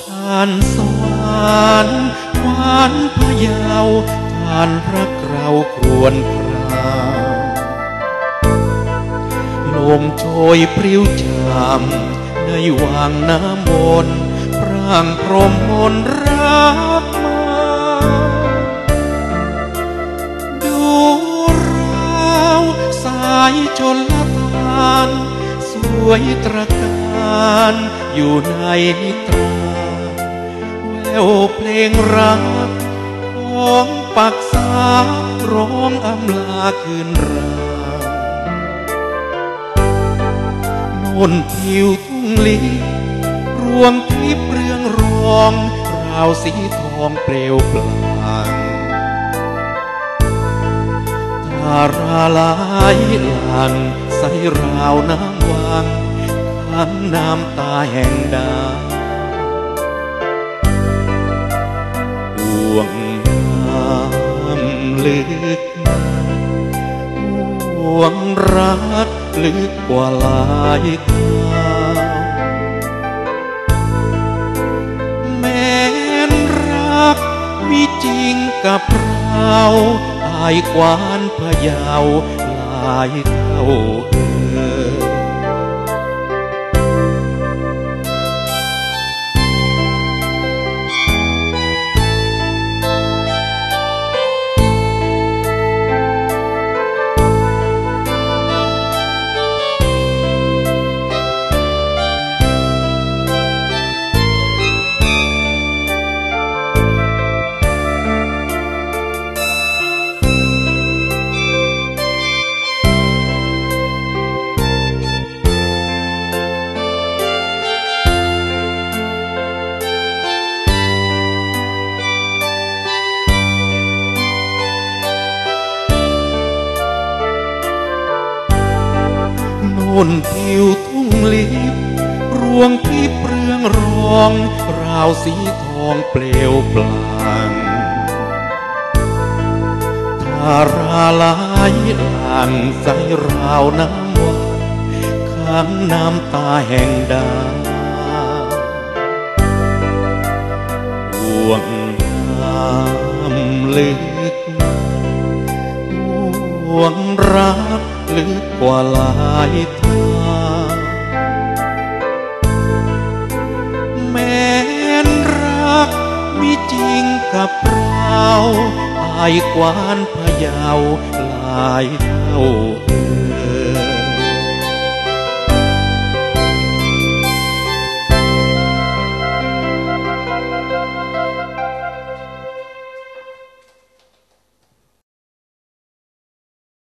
ทานสวรรค์วานพยาวทานพระเราครวนคราวลมโชยปริวจามในวางน้ำมนพร่างพรมมนรักมาดูราวสายชนละทาน สวยตระการ อยู่ในตราแววเพลงรักของปักษาร้องอำลาคืนรางโน่นทิวทุ่งลีรวงทิพย์เรื่องรองราวสีทองเปลวปลั่งทาราลายหลังใสราวน้ำวัง ขังน้ำตาแห่งดาห่วงน้ำลึกห่วงรักลึกกว่าลายทาแม้นรักมีจริงกับเราอายกวานพะยาวลายเท่าเอ่ย น่นทิวทุ่งลิบรวงทิพย์เรืองรอง ราวสีทองเปลวปลั่งทาราลายหลังใสราวน้ำวาข้างน้ำตาแห่งดาห่วงน้ำลึกห่วงรัก ลึกกว่าหลายทางแม้นรักมีจริงกับเราอายกวานพะเยาวหลายเท่า